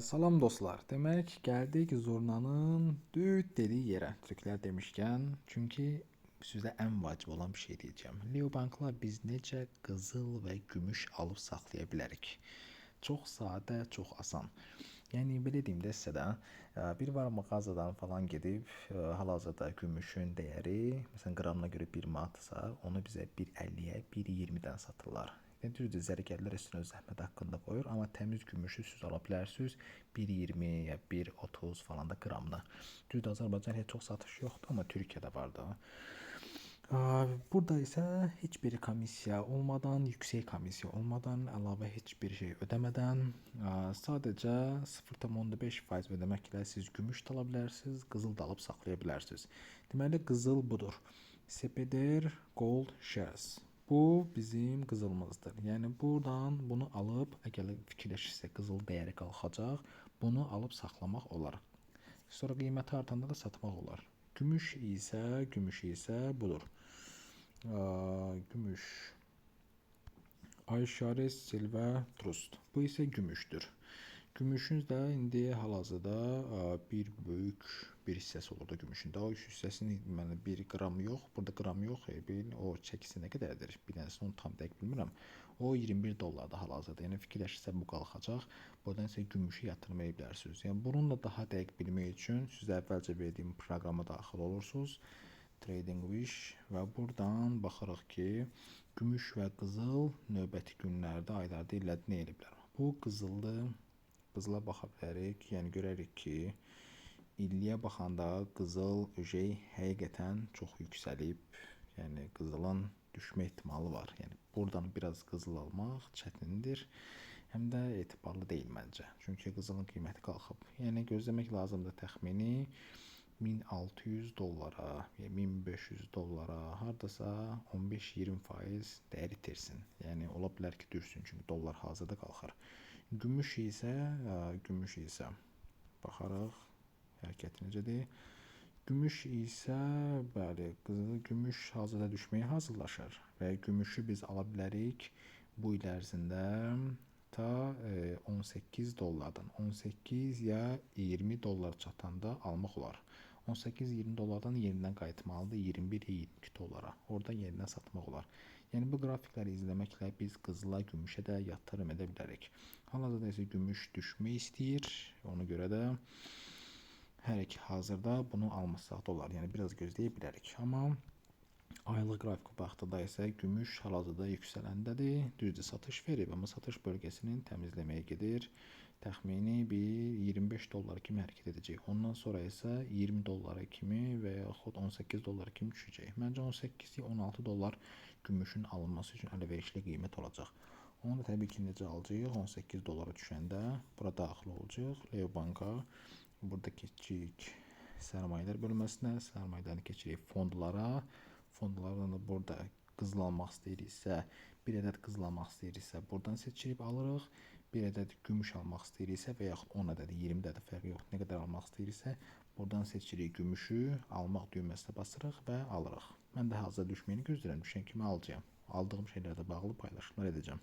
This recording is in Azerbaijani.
Salam dostlar. Demək, gəldik zurnanın düt dediyi yerə. Türklər demişkən, çünki sizə ən vacib olan bir şey deyəcəm. Leo bankla biz necə qızıl və gümüş alıb saxlaya bilərik? Çox sadə, çox asan. Yəni belə deyim də sizə də, ə, bir var mağazadan falan gedib, ə, hal-hazırda gümüşün dəyəri, məsələn, qramına görə 1 manatsa, onu bizə 1.50-yə, 1.20-dən satırlar. Yəni düzdür, zərgərlər üstünə zəhmət haqqında qoyur, amma təmiz gümüşü siz ala bilərsiniz 1.20 ya 1.30 falan da qramına. Düzdür, Azərbaycan heç çox satış yoxdur, amma Türkiyədə var da. Burada isə heç bir komissiya olmadan, yüksək komissiya olmadan, əlavə heç bir şey ödəmədən, sadəcə 0.5% ödəməklə siz gümüş də ala bilərsiniz, qızıl da alıb saxlaya bilərsiniz. Deməli qızıl budur. Sepeder Gold Shares. Bu bizim qızılımızdır. Yəni burdan bunu alıb, əgər fikirləşirsək qızıl dəyəri qalxacaq, bunu alıb saxlamaq olar. Sonra qiyməti artanda da satmaq olar. Gümüş isə, gümüş isə budur. Gümüş. Ayşaris Silva Trust. Bu isə gümüşdür. Gümüşün də indi hal-hazırda bir böyük bir hissəsi olur da gümüşün. Daha üç hissəsini deməli 1 qram yox, burada qram yox, e, bir o çəkisi nə qədərdir? Bir dənəsini onu tam dəqiq bilmirəm. O 21 dollardır hal-hazırda. Yəni fikirləşirsə bu qalxacaq. Buradan isə gümüşü yatırmaya bilərsiniz. Yəni bununla daha dəqiq bilmək üçün siz əvvəlcə verdiyim proqrama daxil olursunuz. Trading Wish və buradan baxırıq ki, gümüş və qızıl növbəti günlərdə, aylarda, illərdə nə edə bilər? Bu qızıldır. Qızıla baxa bilərik. Yəni görərik ki, illiyə baxanda qızıl öcey həqiqətən çox yüksəlib. Yəni qızılın düşmə ehtimalı var. Yəni buradan biraz qızıl almaq çətindir. Həm də etibarlı deyil məncə. Çünki qızılın qiyməti qalxıb. Yəni gözləmək lazımdır təxmini 1600 dollara, ya 1500 dollara, hardasa 15-20% dəyər itirsin. Yəni ola bilər ki, düşsün, çünki dollar hazırda qalxır. Gümüş isə, gümüş isə baxaraq hərəkəti necədir? Gümüş isə bəli, qızıl gümüş hazırda düşməyə hazırlaşır və gümüşü biz ala bilərik bu il ərzində ta e, 18 dollardan 18 ya 20 dollar çatanda almaq olar. 18-20 dollardan yenidən qayıtmalıdır 21-22 dollara. Orada yenidən satmaq olar. Yəni bu qrafikləri izləməklə biz qızıla, gümüşə də yatırım edə bilərik. Hal-hazırda isə gümüş düşmək istəyir. Ona görə də hər iki hazırda bunu almasaq da olar. Yəni biraz gözləyə bilərik. Amma aylıq qrafika baxdıqda isə gümüş hal-hazırda yüksələndədir. Düzdür, satış verib, amma satış bölgəsinin təmizləməyə gedir. Təxmini bir 25 dollar kimi hərəkət edəcək. Ondan sonra isə 20 dollara kimi və yaxud 18 dollar kimi düşəcək. Məncə 18-16 dollar gümüşün alınması üçün əlverişli qiymət olacaq. Onu da təbii ki, necə alacağıq? 18 dollara düşəndə bura daxil olacaq. Leo banka burada keçirik sərmayələr bölməsinə, sərmayələrini keçirik fondlara. Fondlardan da burada qızıl almaq istəyiriksə, bir ədəd qızıl almaq istəyiriksə, buradan seçirib alırıq bir ədəd gümüş almaq istəyiriksə və yaxud 10 ədəd, 20 ədəd fərqi yox, nə qədər almaq istəyiriksə, buradan seçirik gümüşü, almaq düyməsinə basırıq və alırıq. Mən də hazır düşməyini gözləyirəm, düşən kimi alacağam. Aldığım şeylərlə bağlı paylaşımlar edəcəm.